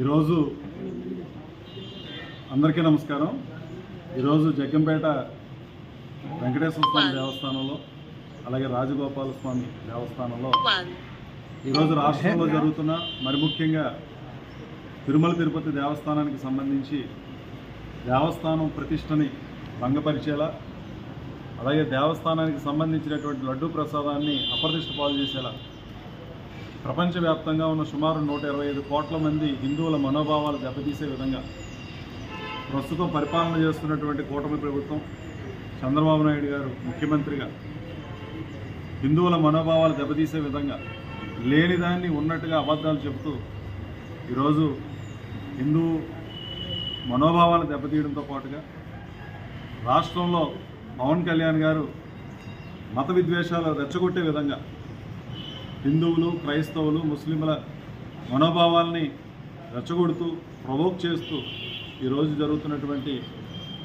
ఈరోజు అందరికీ నమస్కారం. ఈరోజు జగ్గంపేట వెంకటేశ్వర స్వామి దేవస్థానంలో అలాగే రాజగోపాల స్వామి దేవస్థానంలో ఈరోజు రాష్ట్రంలో జరుగుతున్న మరి ముఖ్యంగా తిరుమల తిరుపతి దేవస్థానానికి సంబంధించి దేవస్థానం ప్రతిష్టని భంగపరిచేలా అలాగే దేవస్థానానికి సంబంధించినటువంటి లడ్డూ ప్రసాదాన్ని అప్రతిష్ట పాలు చేసేలా ప్రపంచవ్యాప్తంగా ఉన్న సుమారు నూట ఇరవై ఐదు కోట్ల మంది హిందువుల మనోభావాలు దెబ్బతీసే విధంగా ప్రస్తుతం పరిపాలన చేస్తున్నటువంటి కూటమి ప్రభుత్వం చంద్రబాబు నాయుడు గారు ముఖ్యమంత్రిగా హిందువుల మనోభావాలు దెబ్బతీసే విధంగా లేనిదాన్ని ఉన్నట్టుగా అబద్ధాలు చెబుతూ ఈరోజు హిందూ మనోభావాలు దెబ్బతీయడంతో పాటుగా రాష్ట్రంలో పవన్ కళ్యాణ్ గారు మత విద్వేషాలు రెచ్చగొట్టే విధంగా హిందువులు క్రైస్తవులు ముస్లింల మనోభావాల్ని రెచ్చగొడుతూ ప్రవోక్ చేస్తూ ఈరోజు జరుగుతున్నటువంటి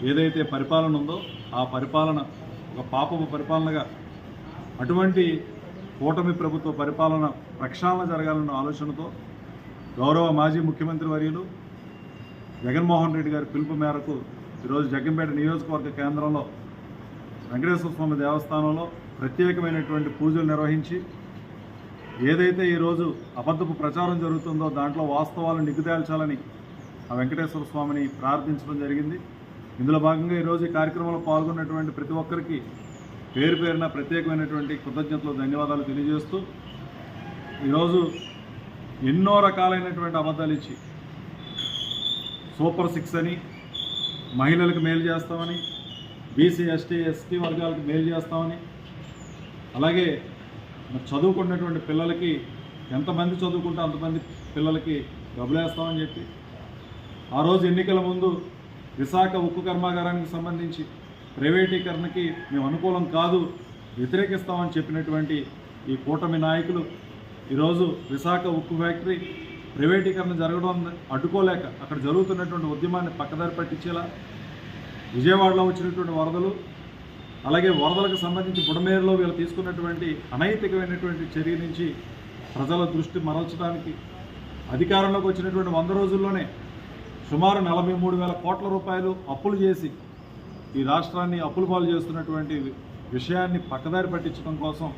ఏదైతే పరిపాలన ఉందో ఆ పరిపాలన ఒక పాపపు పరిపాలనగా అటువంటి కూటమి ప్రభుత్వ పరిపాలన ప్రక్షాళన జరగాలన్న ఆలోచనతో గౌరవ మాజీ ముఖ్యమంత్రి వర్యులు జగన్మోహన్ రెడ్డి గారి పిలుపు మేరకు ఈరోజు జగ్గంపేట నియోజకవర్గ కేంద్రంలో వెంకటేశ్వర స్వామి దేవస్థానంలో ప్రత్యేకమైనటువంటి పూజలు నిర్వహించి ఏదైతే ఈరోజు అబద్ధపు ప్రచారం జరుగుతుందో దాంట్లో వాస్తవాలను నిగ్గుదేల్చాలని ఆ వెంకటేశ్వర స్వామిని ప్రార్థించడం జరిగింది. ఇందులో భాగంగా ఈరోజు ఈ కార్యక్రమంలో పాల్గొన్నటువంటి ప్రతి ఒక్కరికి పేరు పేరున ప్రత్యేకమైనటువంటి కృతజ్ఞతలు ధన్యవాదాలు తెలియజేస్తూ ఈరోజు ఎన్నో రకాలైనటువంటి అబద్ధాలు ఇచ్చి సూపర్ సిక్స్ అని మహిళలకు మేలు చేస్తామని బీసీ ఎస్టీ ఎస్టీ వర్గాలకు మేలు చేస్తామని అలాగే మరి చదువుకున్నటువంటి పిల్లలకి ఎంతమంది చదువుకుంటే అంతమంది పిల్లలకి డబ్బులేస్తామని చెప్పి. ఆ రోజు ఎన్నికల ముందు విశాఖ ఉక్కు కర్మాగారానికి సంబంధించి ప్రైవేటీకరణకి మేము అనుకూలం కాదు వ్యతిరేకిస్తామని చెప్పినటువంటి ఈ కూటమి నాయకులు ఈరోజు విశాఖ ఉక్కు ఫ్యాక్టరీ ప్రైవేటీకరణ జరగడం అడ్డుకోలేక అక్కడ జరుగుతున్నటువంటి ఉద్యమాన్ని పక్కదారి పట్టించేలా విజయవాడలో వచ్చినటువంటి వరదలు అలాగే వరదలకు సంబంధించి బుడమేరులో వీళ్ళు తీసుకున్నటువంటి అనైతికమైనటువంటి చర్య నుంచి ప్రజల దృష్టి మరల్చడానికి అధికారంలోకి వచ్చినటువంటి వంద రోజుల్లోనే సుమారు నలభై మూడు వేల కోట్ల రూపాయలు అప్పులు చేసి ఈ రాష్ట్రాన్ని అప్పులు పాలు చేస్తున్నటువంటి విషయాన్ని పక్కదారి పట్టించడం కోసం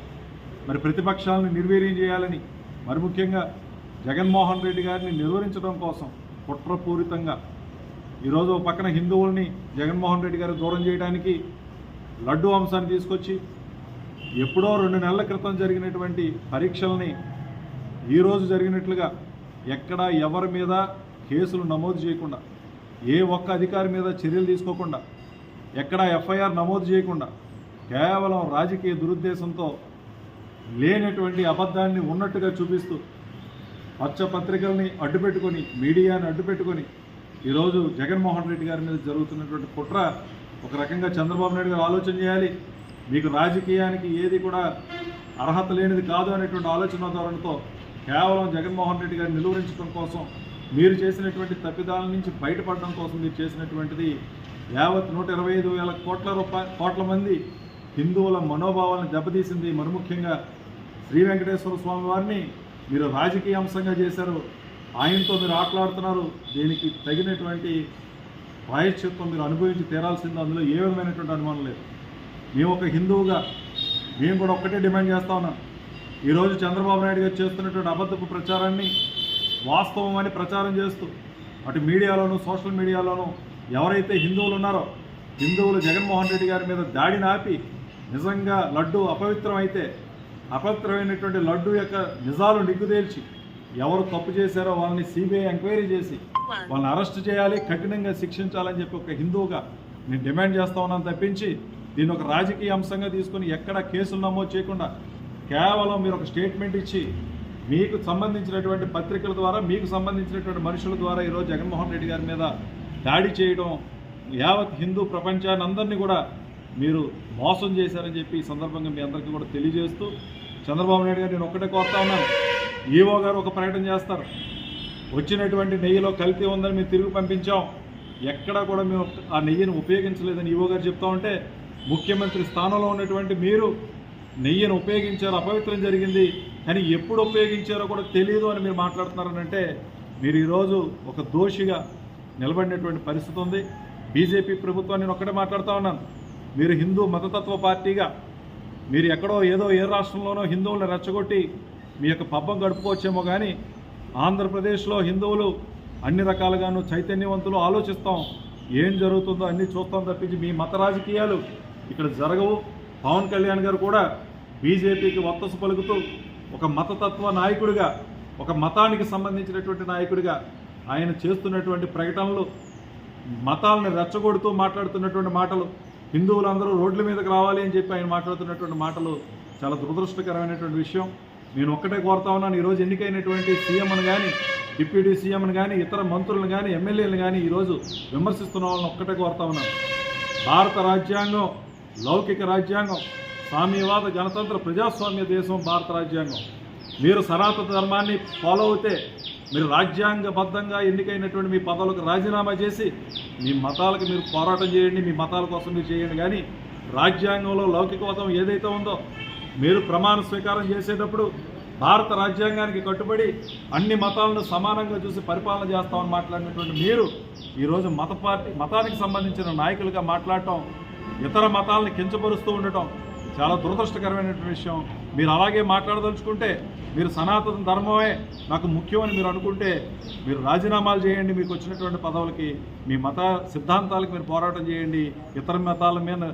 మరి ప్రతిపక్షాలను నిర్వీర్యం చేయాలని మరి ముఖ్యంగా జగన్మోహన్ రెడ్డి గారిని నిర్వహించడం కోసం కుట్రపూరితంగా ఈరోజు ఒక పక్కన హిందువుల్ని జగన్మోహన్ రెడ్డి గారు దూరం చేయడానికి లడ్డు అంశాన్ని తీసుకొచ్చి ఎప్పుడో రెండు నెలల క్రితం జరిగినటువంటి పరీక్షల్ని ఈరోజు జరిగినట్లుగా ఎక్కడ ఎవరి మీద కేసులు నమోదు చేయకుండా ఏ ఒక్క అధికారి మీద చర్యలు తీసుకోకుండా ఎక్కడ ఎఫ్ఐఆర్ నమోదు చేయకుండా కేవలం రాజకీయ దురుద్దేశంతో లేనటువంటి అబద్ధాన్ని ఉన్నట్టుగా చూపిస్తూ పచ్చ పత్రికల్ని అడ్డుపెట్టుకొని మీడియాని అడ్డుపెట్టుకొని ఈరోజు జగన్మోహన్ రెడ్డి గారి మీద జరుగుతున్నటువంటి కుట్ర ఒక రకంగా చంద్రబాబు నాయుడు గారు ఆలోచన చేయాలి. మీకు రాజకీయానికి ఏది కూడా అర్హత లేనిది కాదు అనేటువంటి ఆలోచన ధోరణితో కేవలం జగన్మోహన్ రెడ్డి గారిని నిలువరించడం కోసం మీరు చేసినటువంటి తప్పిదాల నుంచి బయటపడడం కోసం మీరు చేసినటువంటిది యావత్ నూట ఇరవై ఐదు వేల కోట్ల రూపాయ కోట్ల మంది హిందువుల మనోభావాలను దెబ్బతీసింది. మరి ముఖ్యంగా శ్రీ వెంకటేశ్వర స్వామి వారిని మీరు రాజకీయ అంశంగా చేశారు. ఆయనతో మీరు ఆటలాడుతున్నారు. దీనికి తగినటువంటి ప్రాయశ్చిత్వం మీరు అనుభవించి తీరాల్సిందో అందులో ఏ విధమైనటువంటి అనుమానం లేదు. మేము ఒక హిందువుగా మేము కూడా ఒక్కటే డిమాండ్ చేస్తా ఉన్నాం. ఈరోజు చంద్రబాబు నాయుడు గారు చేస్తున్నటువంటి అబద్ధపు ప్రచారాన్ని వాస్తవం అని ప్రచారం చేస్తూ అటు మీడియాలోనూ సోషల్ మీడియాలోనూ ఎవరైతే హిందువులు ఉన్నారో హిందువులు జగన్మోహన్ రెడ్డి గారి మీద దాడిని ఆపి నిజంగా లడ్డు అపవిత్రమైతే అపవిత్రమైనటువంటి లడ్డు యొక్క నిజాలు నిగ్గుదేల్చి ఎవరు తప్పు చేశారో వాళ్ళని సిబిఐ ఎంక్వైరీ చేసి వాళ్ళని అరెస్ట్ చేయాలి కఠినంగా శిక్షించాలని చెప్పి ఒక హిందువుగా నేను డిమాండ్ చేస్తా ఉన్నాను తప్పించి దీన్ని ఒక రాజకీయ అంశంగా తీసుకొని ఎక్కడ కేసులు నమోదు చేయకుండా కేవలం మీరు ఒక స్టేట్మెంట్ ఇచ్చి మీకు సంబంధించినటువంటి పత్రికల ద్వారా మీకు సంబంధించినటువంటి మనుషుల ద్వారా ఈరోజు జగన్మోహన్ రెడ్డి గారి మీద దాడి చేయడం యావత్ హిందూ ప్రపంచాన్ని అందరినీ కూడా మీరు మోసం చేశారని చెప్పి ఈ సందర్భంగా మీ అందరికీ కూడా తెలియజేస్తూ చంద్రబాబు నాయుడు గారు నేను ఒక్కటే కోరుతా ఉన్నాను. ఈవో గారు ఒక ప్రకటన చేస్తారు. వచ్చినటువంటి నెయ్యిలో కల్తీ ఉందని మేము తిరిగి పంపించాం. ఎక్కడా కూడా మేము ఆ నెయ్యిని ఉపయోగించలేదని ఈవో గారు చెప్తా ఉంటే ముఖ్యమంత్రి స్థానంలో ఉన్నటువంటి మీరు నెయ్యిని ఉపయోగించారు అపవిత్రం జరిగింది కానీ ఎప్పుడు ఉపయోగించారో కూడా తెలియదు అని మీరు మాట్లాడుతున్నారనంటే మీరు ఈరోజు ఒక దోషిగా నిలబడినటువంటి పరిస్థితి ఉంది. బీజేపీ ప్రభుత్వాన్ని నేను ఒక్కటే మాట్లాడుతూ ఉన్నాను. మీరు హిందూ మతతత్వ పార్టీగా మీరు ఎక్కడో ఏదో ఏ రాష్ట్రంలోనో హిందువులను రెచ్చగొట్టి మీ యొక్క పబ్బం గడుపుకోవచ్చేమో కానీ ఆంధ్రప్రదేశ్లో హిందువులు అన్ని రకాలుగాను చైతన్యవంతులు ఆలోచిస్తాం. ఏం జరుగుతుందో అన్నీ చూస్తాం తప్పించి మీ మత రాజకీయాలు ఇక్కడ జరగవు. పవన్ కళ్యాణ్ గారు కూడా బీజేపీకి వత్తసు పలుకుతూ ఒక మతతత్వ నాయకుడిగా ఒక మతానికి సంబంధించినటువంటి నాయకుడిగా ఆయన చేస్తున్నటువంటి ప్రకటనలు మతాలను రెచ్చగొడుతూ మాట్లాడుతున్నటువంటి మాటలు హిందువులందరూ రోడ్ల మీదకి రావాలి అని చెప్పి ఆయన మాట్లాడుతున్నటువంటి మాటలు చాలా దురదృష్టకరమైనటువంటి విషయం. నేను ఒక్కటే కోరుతా ఉన్నాను. ఈరోజు ఎన్నికైనటువంటి సీఎంను కానీ డిప్యూటీ సీఎంను కానీ ఇతర మంత్రులను కానీ ఎమ్మెల్యేలను కానీ ఈరోజు విమర్శిస్తున్న వాళ్ళని ఒక్కటే కోరుతా ఉన్నాను. భారత రాజ్యాంగం లౌకిక రాజ్యాంగం సామ్యవాద గణతంత్ర ప్రజాస్వామ్య దేశం భారత రాజ్యాంగం. మీరు సనాతన ధర్మాన్ని ఫాలో అవుతే మీరు రాజ్యాంగబద్ధంగా ఎన్నికైనటువంటి మీ పదవులకు రాజీనామా చేసి మీ మతాలకు మీరు పోరాటం చేయండి మీ మతాల కోసం మీరు చేయండి. కానీ రాజ్యాంగంలో లౌకికవాదం ఏదైతే ఉందో మీరు ప్రమాణ స్వీకారం చేసేటప్పుడు భారత రాజ్యాంగానికి కట్టుబడి అన్ని మతాలను సమానంగా చూసి పరిపాలన చేస్తామని మాట్లాడినటువంటి మీరు ఈరోజు మత పార్టీ మతానికి సంబంధించిన నాయకులుగా మాట్లాడటం ఇతర మతాలను కించపరుస్తూ ఉండటం చాలా దురదృష్టకరమైనటువంటి విషయం. మీరు అలాగే మాట్లాడదలుచుకుంటే మీరు సనాతన ధర్మమే నాకు ముఖ్యమని మీరు అనుకుంటే మీరు రాజీనామాలు చేయండి మీకు వచ్చినటువంటి పదవులకి మీ మత సిద్ధాంతాలకు మీరు పోరాటం చేయండి ఇతర మతాల మీద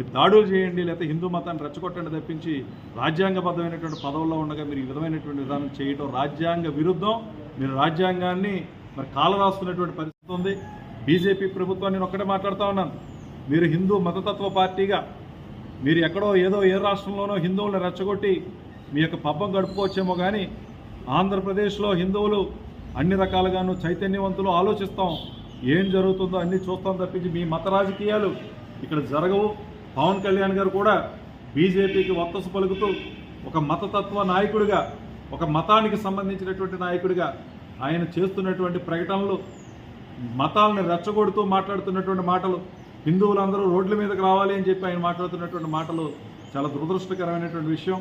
మీరు దాడులు చేయండి లేకపోతే హిందూ మతాన్ని రెచ్చగొట్టండి తప్పించి రాజ్యాంగబద్ధమైనటువంటి పదవుల్లో ఉండగా మీరు ఈ విధమైనటువంటి విధానం చేయటం రాజ్యాంగ విరుద్ధం. మీరు రాజ్యాంగాన్ని మరి కాలరాస్తున్నటువంటి పరిస్థితి ఉంది. బీజేపీ ప్రభుత్వాన్ని నేను ఒక్కటే మాట్లాడుతూ ఉన్నాను. మీరు హిందూ మతతత్వ పార్టీగా మీరు ఎక్కడో ఏదో ఏ రాష్ట్రంలోనో హిందువులను రెచ్చగొట్టి మీ యొక్క పబ్బం గడుపుకోవచ్చేమో కానీ ఆంధ్రప్రదేశ్లో హిందువులు అన్ని రకాలుగాను చైతన్యవంతులు ఆలోచిస్తాం. ఏం జరుగుతుందో అన్నీ చూస్తాం తప్పించి మీ మత రాజకీయాలు ఇక్కడ జరగవు. పవన్ కళ్యాణ్ గారు కూడా బీజేపీకి వత్తసు పలుకుతూ ఒక మతతత్వ నాయకుడిగా ఒక మతానికి సంబంధించినటువంటి నాయకుడిగా ఆయన చేస్తున్నటువంటి ప్రకటనలు మతాలను రెచ్చగొడుతూ మాట్లాడుతున్నటువంటి మాటలు హిందువులందరూ రోడ్ల మీదకి రావాలి అని చెప్పి ఆయన మాట్లాడుతున్నటువంటి మాటలు చాలా దురదృష్టకరమైనటువంటి విషయం.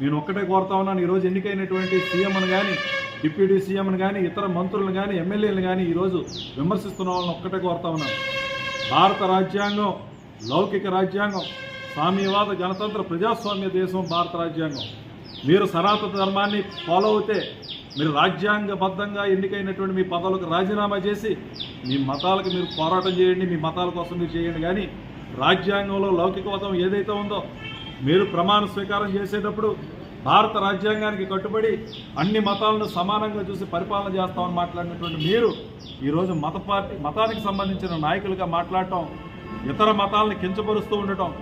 నేను ఒక్కటే కోరుతా ఉన్నాను ఈరోజు ఎన్నికైనటువంటి సీఎంను కానీ డిప్యూటీ సీఎంను కానీ ఇతర మంత్రులను కానీ ఎమ్మెల్యేలను కానీ ఈరోజు విమర్శిస్తున్న వాళ్ళని ఒక్కటే కోరుతా ఉన్నాను. భారత రాజ్యాంగం లౌకిక రాజ్యాంగం సామ్యవాద గణతంత్ర ప్రజాస్వామ్య దేశం భారత రాజ్యాంగం. మీరు సనాతన ధర్మాన్ని ఫాలో అవుతే మీరు రాజ్యాంగబద్ధంగా ఎన్నికైనటువంటి మీ పదవులకు రాజీనామా చేసి మీ మతాలకు మీరు పోరాటం చేయండి మీ మతాల కోసం మీరు చేయండి. కానీ రాజ్యాంగంలో లౌకికవాదం ఏదైతే ఉందో మీరు ప్రమాణ స్వీకారం చేసేటప్పుడు భారత రాజ్యాంగానికి కట్టుబడి అన్ని మతాలను సమానంగా చూసి పరిపాలన చేస్తామని మాట్లాడినటువంటి మీరు ఈరోజు మత పార్టీ మతానికి సంబంధించిన నాయకులుగా మాట్లాడటం ఇతర మతాలను కించపరుస్తూ ఉండటం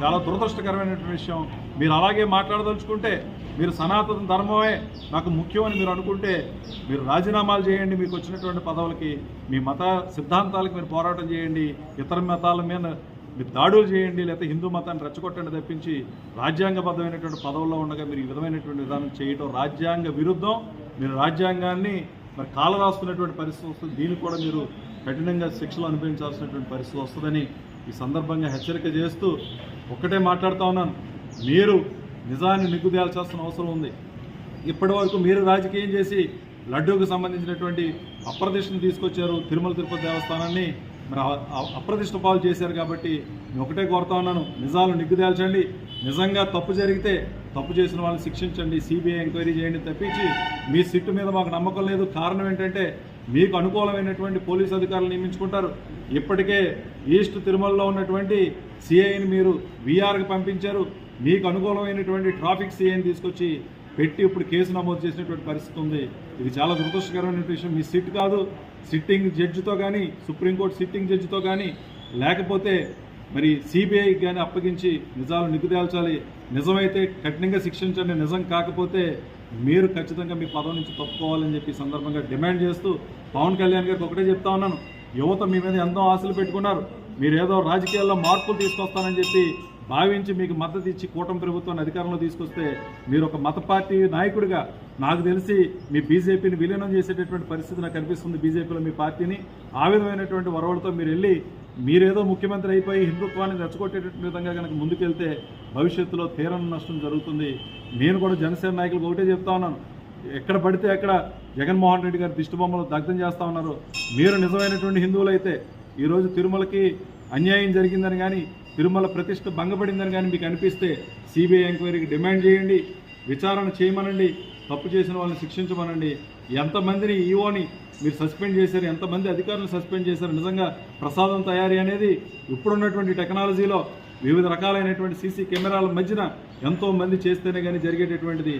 చాలా దురదృష్టకరమైనటువంటి విషయం. మీరు అలాగే మాట్లాడదలుచుకుంటే మీరు సనాతన ధర్మమే నాకు ముఖ్యమని మీరు అనుకుంటే మీరు రాజీనామాలు చేయండి మీకు వచ్చినటువంటి పదవులకి మీ మత సిద్ధాంతాలకు మీరు పోరాటం చేయండి ఇతర మతాల మీద మీరు దాడులు చేయండి లేకపోతే హిందూ మతాన్ని రెచ్చగొట్టండి తప్పించి రాజ్యాంగబద్ధమైనటువంటి పదవుల్లో ఉండగా మీరు ఈ విధమైనటువంటి విధానం చేయటం రాజ్యాంగ విరుద్ధం. మీరు రాజ్యాంగాన్ని మరి కాలరాస్తున్నటువంటి పరిస్థితి వస్తుంది. దీనికి కూడా మీరు కఠినంగా శిక్షలు అనుభవించాల్సినటువంటి పరిస్థితి వస్తుందని ఈ సందర్భంగా హెచ్చరిక చేస్తూ ఒక్కటే మాట్లాడుతూ ఉన్నాను. మీరు నిజాన్ని నిగ్గుదేల్చాల్సిన అవసరం ఉంది. ఇప్పటి వరకు మీరు రాజకీయం చేసి లడ్డూకు సంబంధించినటువంటి అప్రదిష్టను తీసుకొచ్చారు తిరుమల తిరుపతి దేవస్థానాన్ని. మరి అప్రదిష్ట పాలు చేశారు కాబట్టి నేను ఒకటే కోరుతా ఉన్నాను. నిజాలు నిగ్గుదేల్చండి. నిజంగా తప్పు జరిగితే తప్పు చేసిన వాళ్ళని శిక్షించండి. సిబిఐ ఎంక్వైరీ చేయండి తప్పించి మీ సిట్టు మీద మాకు నమ్మకం లేదు. కారణం ఏంటంటే మీకు అనుకూలమైనటువంటి పోలీసు అధికారులు నియమించుకుంటారు. ఇప్పటికే ఈస్ట్ తిరుమలలో ఉన్నటువంటి సిఐని మీరు వీఆర్కి పంపించారు. మీకు అనుకూలమైనటువంటి ట్రాఫిక్ సిఐని తీసుకొచ్చి పెట్టి ఇప్పుడు కేసు నమోదు చేసినటువంటి పరిస్థితి ఉంది. ఇది చాలా దురదృష్టకరమైన విషయం. మీ సిట్ కాదు సిట్టింగ్ జడ్జితో కానీ సుప్రీంకోర్టు సిట్టింగ్ జడ్జితో కానీ లేకపోతే మరి సిబిఐకి కానీ అప్పగించి నిజాలు నిగ్గుదేల్చాలి నిజమైతే కఠినంగా శిక్షించండి. నిజం కాకపోతే మీరు ఖచ్చితంగా మీ పదవి నుంచి తప్పుకోవాలని చెప్పి సందర్భంగా డిమాండ్ చేస్తూ పవన్ కళ్యాణ్ గారికి ఒకటే చెప్తా ఉన్నాను. యువత మీ మీద ఎంతో ఆశలు పెట్టుకున్నారు. మీరు ఏదో రాజకీయాల్లో మార్పులు తీసుకొస్తానని చెప్పి భావించి మీకు మద్దతు ఇచ్చి కూటమి ప్రభుత్వాన్ని అధికారంలో తీసుకొస్తే మీరు ఒక మత పార్టీ నాయకుడిగా నాకు తెలిసి మీ బీజేపీని విలీనం చేసేటటువంటి పరిస్థితి నాకు కనిపిస్తుంది బీజేపీలో మీ పార్టీని ఆ విధమైనటువంటి వరవలతో మీరు వెళ్ళి మీరేదో ముఖ్యమంత్రి అయిపోయి హిందుత్వాన్ని రెచ్చగొట్టేటటువంటి విధంగా కనుక ముందుకెళ్తే భవిష్యత్తులో తీరని నష్టం జరుగుతుంది. నేను కూడా జనసేన నాయకులకు ఒకటే చెప్తా ఉన్నాను. ఎక్కడ పడితే అక్కడ జగన్మోహన్ రెడ్డి గారి దిష్టిబొమ్మలు దగ్ధం చేస్తా ఉన్నారు. మీరు నిజమైనటువంటి హిందువులు అయితే ఈరోజు తిరుమలకి అన్యాయం జరిగిందని కానీ తిరుమల ప్రతిష్ట భంగపడిందని కానీ మీకు అనిపిస్తే సిబిఐ ఎంక్వైరీకి డిమాండ్ చేయండి. విచారణ చేయమనండి. తప్పు చేసిన వాళ్ళని శిక్షించమనండి. ఎంతమందిని ఈఓని మీరు సస్పెండ్ చేశారు ఎంతమంది అధికారులు సస్పెండ్ చేశారు నిజంగా ప్రసాదం తయారీ అనేది ఇప్పుడున్నటువంటి టెక్నాలజీలో వివిధ రకాలైనటువంటి సీసీ కెమెరాల మధ్యన ఎంతో మంది చేస్తేనే కానీ జరిగేటటువంటిది.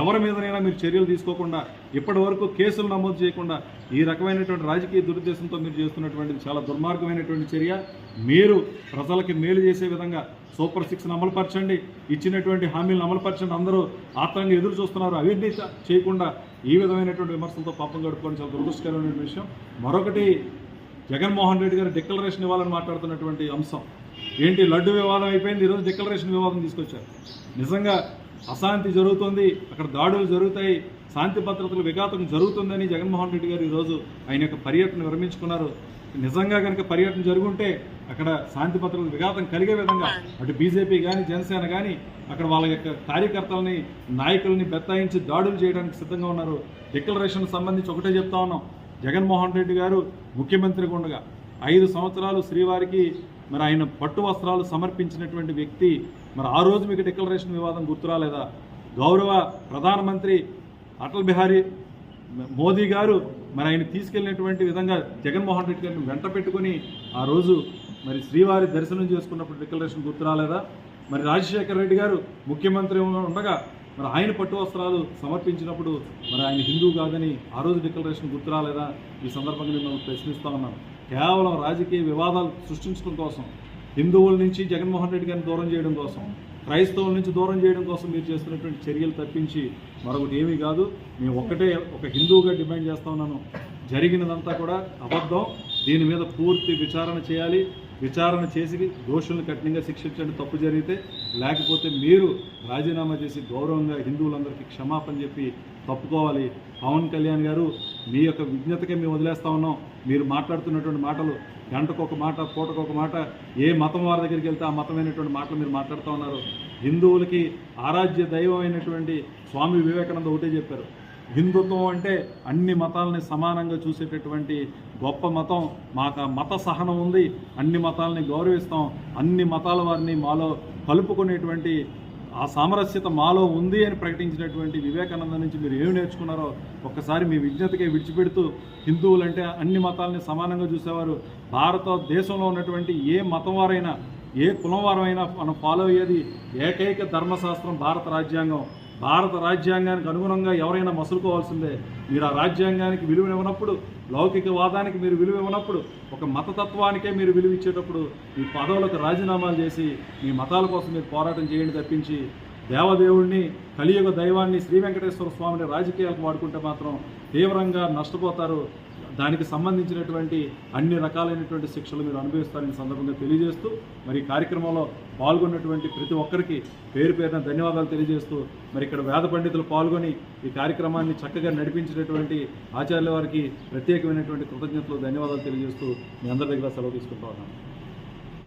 ఎవరి మీదనైనా మీరు చర్యలు తీసుకోకుండా ఇప్పటి వరకు కేసులు నమోదు చేయకుండా ఈ రకమైనటువంటి రాజకీయ దురుద్దేశంతో మీరు చేస్తున్నటువంటిది చాలా దుర్మార్గమైనటువంటి చర్య. మీరు ప్రజలకి మేలు చేసే విధంగా సూపర్ సిక్స్ను అమలుపరచండి. ఇచ్చినటువంటి హామీలను అమలుపరచండి. అందరూ ఆత్రంగా ఎదురు చూస్తున్నారు. అవినీతి చేయకుండా ఈ విధమైనటువంటి విమర్శలతో పాపం గడుపుకోవడం చాలా దురదృష్టకరమైన విషయం. మరొకటి జగన్మోహన్ రెడ్డి గారు డిక్లరేషన్ ఇవ్వాలని మాట్లాడుతున్నటువంటి అంశం. ఏంటి లడ్డు వివాదం అయిపోయింది? ఈరోజు డిక్లరేషన్ వివాదం తీసుకొచ్చారు. నిజంగా అశాంతి జరుగుతుంది అక్కడ దాడులు జరుగుతాయి శాంతి భద్రతలు విఘాతం జరుగుతుందని జగన్మోహన్ రెడ్డి గారు ఈరోజు ఆయన యొక్క పర్యటన విరమించుకున్నారు. నిజంగా కనుక పర్యటన జరుగుంటే అక్కడ శాంతి భద్రతలు విఘాతం కలిగే విధంగా అటు బీజేపీ కానీ జనసేన కానీ అక్కడ వాళ్ళ యొక్క కార్యకర్తలని నాయకుల్ని బెత్తాయించి దాడులు చేయడానికి సిద్ధంగా ఉన్నారు. డిక్లరేషన్ సంబంధించి ఒకటే చెప్తా ఉన్నాం. జగన్మోహన్ రెడ్డి గారు ముఖ్యమంత్రిగా ఉండగా ఐదు సంవత్సరాలు శ్రీవారికి మరి ఆయన పట్టు వస్త్రాలు సమర్పించినటువంటి వ్యక్తి మరి ఆ రోజు మీకు డిక్లరేషన్ వివాదం గుర్తురాలేదా గౌరవ ప్రధానమంత్రి అటల్ బిహారీ మోదీ గారు మరి ఆయన తీసుకెళ్ళినటువంటి విధంగా జగన్మోహన్ రెడ్డి గారిని వెంట పెట్టుకొని ఆ రోజు మరి శ్రీవారి దర్శనం చేసుకున్నప్పుడు డిక్లరేషన్ గుర్తురాలేదా మరి రాజశేఖర రెడ్డి గారు ముఖ్యమంత్రి ఉండగా మరి ఆయన పట్టు వస్త్రాలు సమర్పించినప్పుడు మరి ఆయన హిందూ కాదని ఆ రోజు డిక్లరేషన్ గుర్తురాలేదా ఈ సందర్భంగా మిమ్మల్ని ప్రశ్నిస్తా ఉన్నాను. కేవలం రాజకీయ వివాదాలు సృష్టించడం కోసం హిందువుల నుంచి జగన్మోహన్ రెడ్డి గారిని దూరం చేయడం కోసం క్రైస్తవుల నుంచి దూరం చేయడం కోసం మీరు చేస్తున్నటువంటి చర్యలు తప్పించి మరొకటి ఏమీ కాదు. మేము ఒక్కటే ఒక హిందువుగా డిమాండ్ చేస్తా ఉన్నాను. జరిగినదంతా కూడా అబద్ధం. దీని మీద పూర్తి విచారణ చేయాలి. విచారణ చేసి దోషులను కఠినంగా శిక్షించండి. తప్పు జరిగితే లేకపోతే మీరు రాజీనామా చేసి గౌరవంగా హిందువులందరికీ క్షమాపణ చెప్పి తప్పుకోవాలి. పవన్ కళ్యాణ్ గారు మీ యొక్క విజ్ఞతకే మేము వదిలేస్తా ఉన్నాం. మీరు మాట్లాడుతున్నటువంటి మాటలు గంటకు ఒక మాట పూటకు ఒక మాట ఏ మతం వారి దగ్గరికి వెళ్తే ఆ మతమైనటువంటి మాటలు మీరు మాట్లాడుతూ ఉన్నారు. హిందువులకి ఆరాధ్య దైవం అయినటువంటి స్వామి వివేకానంద ఒకటే చెప్పారు. హిందుత్వం అంటే అన్ని మతాలని సమానంగా చూసేటటువంటి గొప్ప మతం. మాకు మత సహనం ఉంది. అన్ని మతాలని గౌరవిస్తాం. అన్ని మతాల వారిని మాలో కలుపుకునేటువంటి ఆ సామరస్యత మాలో ఉంది అని ప్రకటించినటువంటి వివేకానంద నుంచి మీరు ఏమి నేర్చుకున్నారో ఒక్కసారి మీ విజ్ఞతకే విడిచిపెడుతూ హిందువులంటే అన్ని మతాలని సమానంగా చూసేవారు. భారతదేశంలో ఉన్నటువంటి ఏ మతం వారైనా ఏ కులం వారైనా మనం ఫాలో అయ్యేది ఏకైక ధర్మశాస్త్రం భారత రాజ్యాంగం. భారత రాజ్యాంగానికి అనుగుణంగా ఎవరైనా మసులుకోవాల్సిందే. మీరు ఆ రాజ్యాంగానికి విలువనివ్వనప్పుడు లౌకికవాదానికి మీరు విలువ ఇవ్వనప్పుడు ఒక మతతత్వానికే మీరు విలువ ఇచ్చేటప్పుడు మీ పదవులకు రాజీనామాలు చేసి మీ మతాల కోసం మీరు పోరాటం చేయండి తప్పించి దేవదేవుణ్ణి కలియుగ దైవాన్ని శ్రీ వెంకటేశ్వర స్వామిని రాజకీయాలకు వాడుకుంటే మాత్రం తీవ్రంగా నష్టపోతారు దానికి సంబంధించినటువంటి అన్ని రకాలైనటువంటి శిక్షలు మీరు అనుభవిస్తారని సందర్భంగా తెలియజేస్తూ మరి ఈ కార్యక్రమంలో పాల్గొన్నటువంటి ప్రతి ఒక్కరికి పేరు పేరున ధన్యవాదాలు తెలియజేస్తూ మరి ఇక్కడ వేద పండితులు పాల్గొని ఈ కార్యక్రమాన్ని చక్కగా నడిపించినటువంటి ఆచార్యుల వారికి ప్రత్యేకమైనటువంటి కృతజ్ఞతలు ధన్యవాదాలు తెలియజేస్తూ మీ అందరి దగ్గర సెలవు తీసుకుంటా ఉన్నాను.